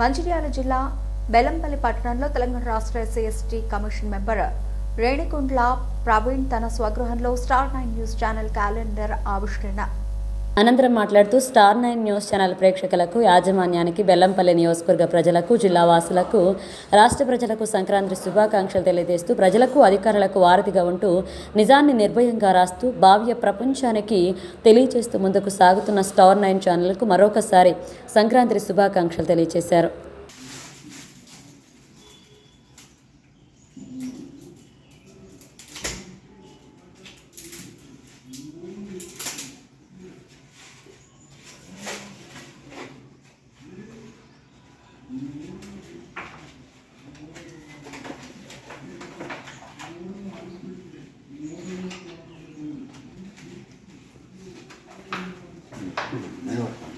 మంచిర్యాల జిల్లా బెలంపల్లి పట్టణంలో తెలంగాణ రాష్ట్ర SC ST commission member Renikuntla Praveen తన స్వగృహంలో star nine news channel calendar ఆవిష్కరణ. అనంతరం మాట్లాడుతూ స్టార్ నైన్ న్యూస్ ఛానల్ ప్రేక్షకులకు యాజమాన్యానికి బెల్లంపల్లి నియోజకవర్గ ప్రజలకు జిల్లా వాసులకు రాష్ట్ర ప్రజలకు సంక్రాంతి శుభాకాంక్షలు తెలియజేస్తూ ప్రజలకు అధికారులకు వారధిగా ఉంటూ నిజాన్ని నిర్భయంగా రాస్తూ భావ్య ప్రపంచానికి తెలియజేస్తూ ముందుకు సాగుతున్న స్టార్ నైన్ ఛానల్కు మరొకసారి సంక్రాంతి శుభాకాంక్షలు తెలియజేశారు.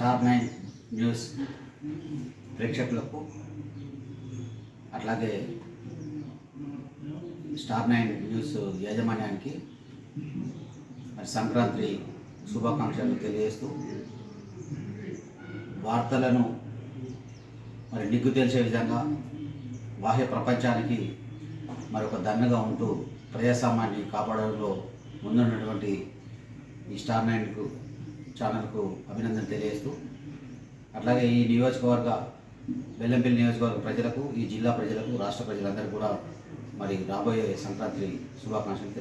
స్టార్ నైన్ న్యూస్ ప్రేక్షకులకు అట్లాగే స్టార్ నైన్ న్యూస్ యాజమాన్యానికి సంక్రాంతి శుభాకాంక్షలు తెలియజేస్తూ వార్తలను మరి నిగ్గు తెలిసే విధంగా బాహ్య ప్రపంచానికి మరి ఒక దన్నగా ఉంటూ ప్రజాస్వామ్యాన్ని కాపాడడంలో ముందున్నటువంటి ఈ స్టార్ నైన్కు ఛానల్కు అభినందన తెలియజేస్తూ అట్లాగే ఈ నియోజకవర్గ బెల్లంపల్లి నియోజకవర్గ ప్రజలకు ఈ జిల్లా ప్రజలకు రాష్ట్ర ప్రజలందరూ కూడా మరి రాబోయే సంక్రాంతి శుభాకాంక్షలు తెలియజేస్తాను